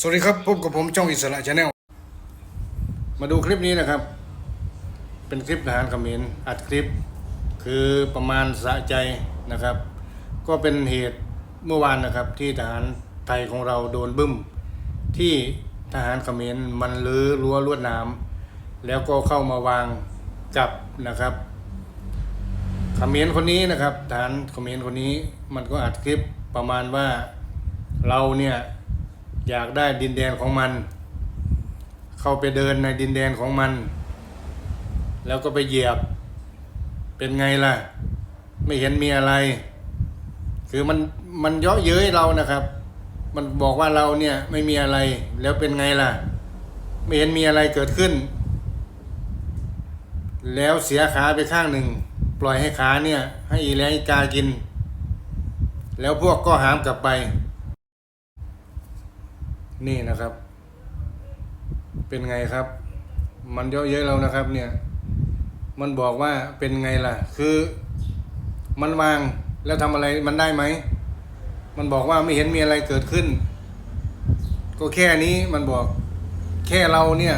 สวัสดีครับพบกับผมจ้องอิสระชาแนลมาดูคลิปนี้นะครับ เป็นคลิปทหารเขมรอัดคลิป คือประมาณสะใจนะครับ ก็เป็นเหตุเมื่อวานนะครับที่ทหารไทยของเราโดนบึ้ม ที่ทหารเขมรมันลื้อรั้วลวดนามแล้วก็เข้ามาวางจับนะครับเขมรคนนี้นะครับทหารเขมรคนนี้มันก็อัดคลิปประมาณว่าเราเนี่ย อยากได้ดินแดนของมัน เข้าไปเดินในดินแดนของมัน แล้วก็ไปเหยียบ เป็นไงล่ะ ไม่เห็นมีอะไร คือมันมันเยาะเย้ยเรานะครับ มันบอกว่าเราเนี่ยไม่มีอะไรแล้วเป็นไงล่ะ ไม่เห็นมีอะไรเกิดขึ้น แล้วเสียขาไปข้างหนึ่ง ปล่อยให้ขาเนี่ย ให้อีแลอีกากิน แล้วพวกก็หามกลับไป นี่นะครับ เป็นไงครับ มันเยอะเย้ยเรานะครับ เนี่ย มันบอกว่าเป็นไงล่ะ คือมันวางแล้วทำอะไรมันได้ไหม มันบอกว่าไม่เห็นมีอะไรเกิดขึ้น ก็แค่นี้มันบอกแค่เราเนี่ย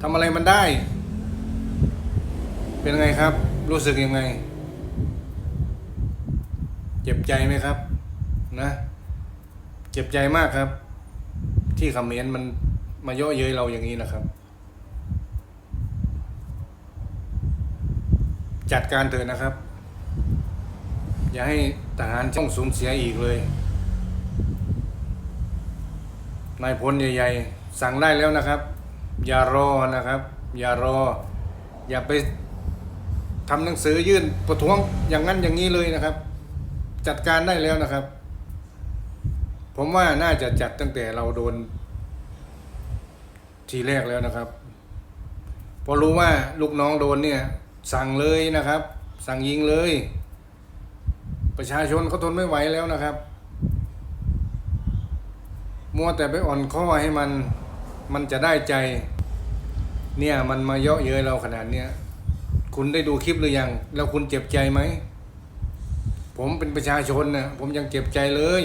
ทำอะไรมันได้ เป็นไงครับ รู้สึกยังไง เจ็บใจไหมครับ นะ เจ็บใจมากครับ ที่คอมเมนต์มันมาเย่อเย้ยเราอย่างนี้นะครับ จัดการเถิดนะครับ อย่าให้ทหารช่องสูญเสียอีกเลยนายพลใหญ่ๆ สั่งได้แล้วนะครับ อย่ารอนะครับ อย่ารอ อย่าไปทำหนังสือยื่นประท้วงอย่างนั้นอย่างนี้เลยนะครับ จัดการได้แล้วนะครับ ผมว่าน่าจะจัดตั้งแต่เราโดน ทีแรกแล้วนะครับพอรู้ว่าลูกน้องโดนเนี่ย สั่งเลยนะครับ สั่งยิงเลย ประชาชนเขาทนไม่ไหวแล้วนะครับ มัวแต่ไปอ่อนข้อให้มันมันจะได้ใจ เนี่ยมันมาเยาะเย้ยเราขนาดเนี้ยคุณได้ดูคลิปหรือยัง แล้วคุณเจ็บใจไหม ผมเป็นประชาชนนะผมยังเจ็บใจเลย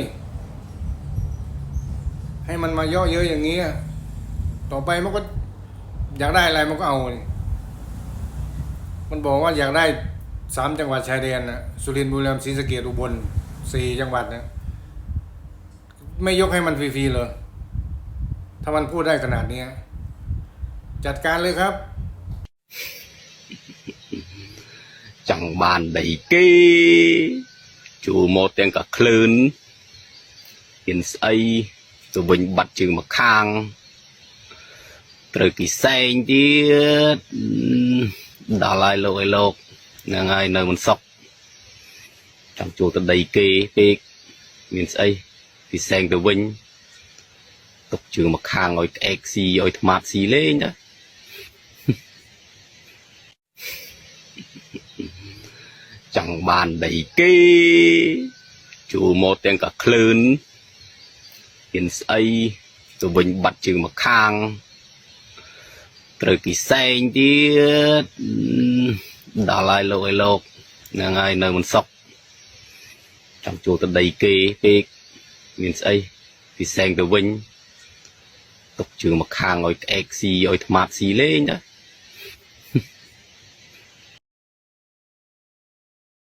ให้มันมาย่อเยอะอย่างนี้ต่อไปมันก็ อยากได้อะไรมันก็เอามันบอกว่าอยากได้สามจังหวัดชายแดนนะสุรินทร์บุรีรัมย์ศรีสะเกดอุบลสี่จังหวัดนะไม่ยกให้มันฟรีๆเลยถ้ามันพูดได้ขนาดนี้จัดการเลยครับ จังบานใดกี้จูโมเตงกับคลื่นอินไซ ទៅវិញបាត់ជើងមកខាងត្រូវគេសែងទៀតដល់ហើយលោកឲ្យលោកហ្នឹងហើយនៅមិនសុខចង់ចូលទៅដីគេពេកមានស្អីគេសែងទៅវិញទុកជើងមកខាងឲ្យក្អែកស៊ីឲ្យថ្មាតស៊ីលេងណាចង់បានដីគេជួមកទាំងកាក្លឿន ហ៊ានស្អីទៅវិញបាត់ជើងមកខាងត្រូវគេសែងទៀតដល់ហើយលោកឲ្យលោកហ្នឹងហើយនៅមិនសុខចង់ចូលទៅដីគេពេកមានស្អីគេសែងទៅវិញទុកជើងមកខាងឲ្យក្អែកស៊ីឲ្យថ្មាតស៊ីលេងណា